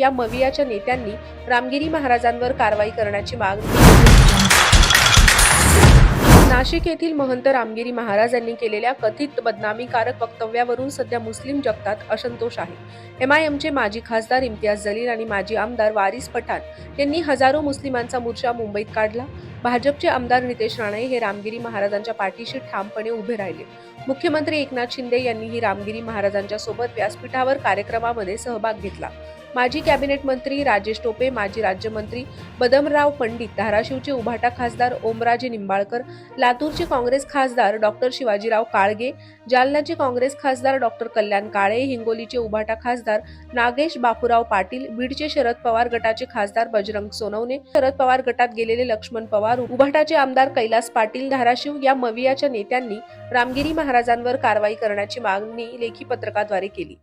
या मवियाच्या नेत्यांनी रामगिरी महाराजांवर कारवाई करण्याची मागणी नाशिक येथील महंत रामगिरी महाराजांनी केलेल्या कथित बदनामीकारक वक्तव्यावरून सध्या मुस्लिम जगतात असंतोष आहे. एमआयएमचे माजी खासदार इम्तियाज जलील आणि माजी आमदार वारिस पठाण यांनी हजारो मुस्लिमांचा मोर्चा मुंबईत काढला. भाजपचे आमदार नितेश राणे हे रामगिरी महाराजांच्या पाठीशी ठामपणे उभे राहिले. मुख्यमंत्री एकनाथ शिंदे यांनीही रामगिरी महाराजांच्या सोबत व्यासपीठावर कार्यक्रमामध्ये सहभाग घेतला. माजी कॅबिनेट मंत्री राजेश टोपे माजी राज्यमंत्री बदमराव पंडित धाराशिवचे उभाटा खासदार ओमराजे निंबाळकर लातूरचे काँग्रेस खासदार डॉक्टर शिवाजीराव काळगे जालन्याचे काँग्रेस खासदार डॉक्टर कल्याण काळे हिंगोलीचे उभाटा खासदार नागेश बापूराव पाटील बीडचे शरद पवार गटाचे खासदार बजरंग सोनवणे शरद पवार गटात गेलेले लक्ष्मण पवार उभाटाचे आमदार कैलास पाटील धाराशिव या मवियाच्या नेत्यांनी रामगिरी महाराजांवर कारवाई करण्याची मागणी लेखी पत्रकाद्वारे केली.